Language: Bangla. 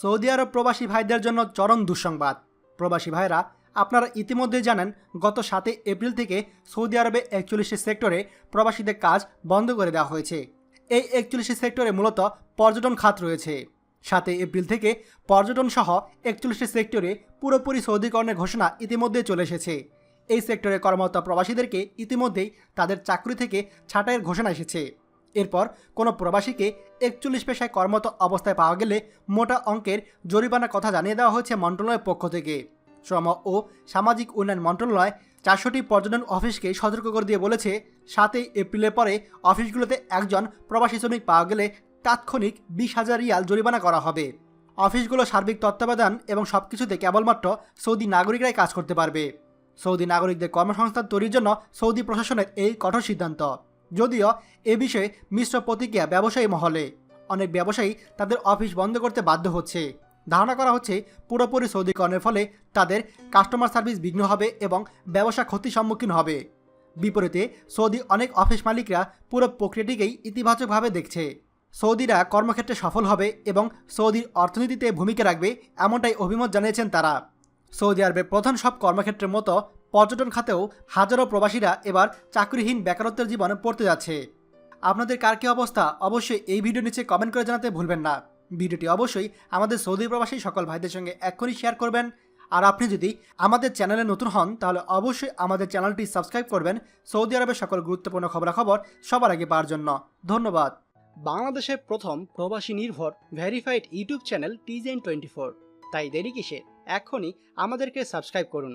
সৌদি আরব প্রবাসী ভাইদের জন্য চরম দুঃসংবাদ। প্রবাসী ভাইরা, আপনারা ইতিমধ্যেই জানেন, গত সাতই এপ্রিল থেকে সৌদি আরবে একচল্লিশটি সেক্টরে প্রবাসীদের কাজ বন্ধ করে দেওয়া হয়েছে। এই একচল্লিশটি সেক্টরে মূলত পর্যটন খাত রয়েছে। সাতই এপ্রিল থেকে পর্যটন সহ একচল্লিশটি সেক্টরে পুরোপুরি সৌদিকরণের ঘোষণা ইতিমধ্যেই চলে এসেছে। এই সেক্টরে কর্মরত প্রবাসীদেরকে ইতিমধ্যেই তাদের চাকরি থেকে ছাঁটাইয়ের ঘোষণা এসেছে। এরপর কোনো প্রবাসীকে একচল্লিশ পেশায় কর্মরত অবস্থায় পাওয়া গেলে মোটা অঙ্কের জরিমানার কথা জানিয়ে দেওয়া হয়েছে মন্ত্রণালয়ের পক্ষ থেকে। শ্রম ও সামাজিক উন্নয়ন মন্ত্রণালয় চারশোটি পর্যটন অফিসকে সতর্ক করে দিয়ে বলেছে, সাতই এপ্রিলের পরে অফিসগুলোতে একজন প্রবাসী শ্রমিক পাওয়া গেলে তাৎক্ষণিক বিশ হাজার রিয়াল জরিমানা করা হবে। অফিসগুলো সার্বিক তত্ত্বাবধান এবং সব কিছুতে কেবলমাত্র সৌদি নাগরিকরাই কাজ করতে পারবে। সৌদি নাগরিকদের কর্মসংস্থান তৈরির জন্য সৌদি প্রশাসনের এই কঠোর সিদ্ধান্ত। যদিও এ বিষয়ে মিশ্র প্রতিক্রিয়া ব্যবসায়ী মহলে। অনেক ব্যবসায়ী তাদের অফিস বন্ধ করতে বাধ্য হচ্ছে। ধারণা করা হচ্ছে পুরোপুরি সৌদিকরণের ফলে তাদের কাস্টমার সার্ভিস বিঘ্ন হবে এবং ব্যবসা ক্ষতির সম্মুখীন হবে। বিপরীতে সৌদি অনেক অফিস মালিকরা পুরো প্রক্রিয়াটিকেই ইতিবাচকভাবে দেখছে। সৌদিরা কর্মক্ষেত্রে সফল হবে এবং সৌদির অর্থনীতিতে ভূমিকা রাখবে এমনটাই অভিমত জানিয়েছেন তারা। সৌদি আরবের প্রধান সব কর্মক্ষেত্রের মতো পর্যটন খাতেও হাজারো প্রবাসীরা এবার চাকরিহীন বেকারত্বের জীবন পড়তে যাচ্ছে। আপনাদের কার কী অবস্থা? অবশ্যই এই ভিডিও নিচে কমেন্ট করে জানাতে ভুলবেন না। ভিডিওটি অবশ্যই আমাদের সৌদি প্রবাসী সকল ভাইদের সঙ্গে এক্ষুনি শেয়ার করবেন। আর আপনি যদি আমাদের চ্যানেলে নতুন হন, তাহলে অবশ্যই আমাদের চ্যানেলটি সাবস্ক্রাইব করবেন। সৌদি আরবের সকল গুরুত্বপূর্ণ খবরাখবর সবার আগে পাওয়ার জন্য। ধন্যবাদ। বাংলাদেশের প্রথম প্রবাসী নির্ভর ভেরিফাইড ইউটিউব চ্যানেল টিজেন টোয়েন্টি ফোর তাই দেরি কিসের? এখনই আমাদেরকে সাবস্ক্রাইব করুন।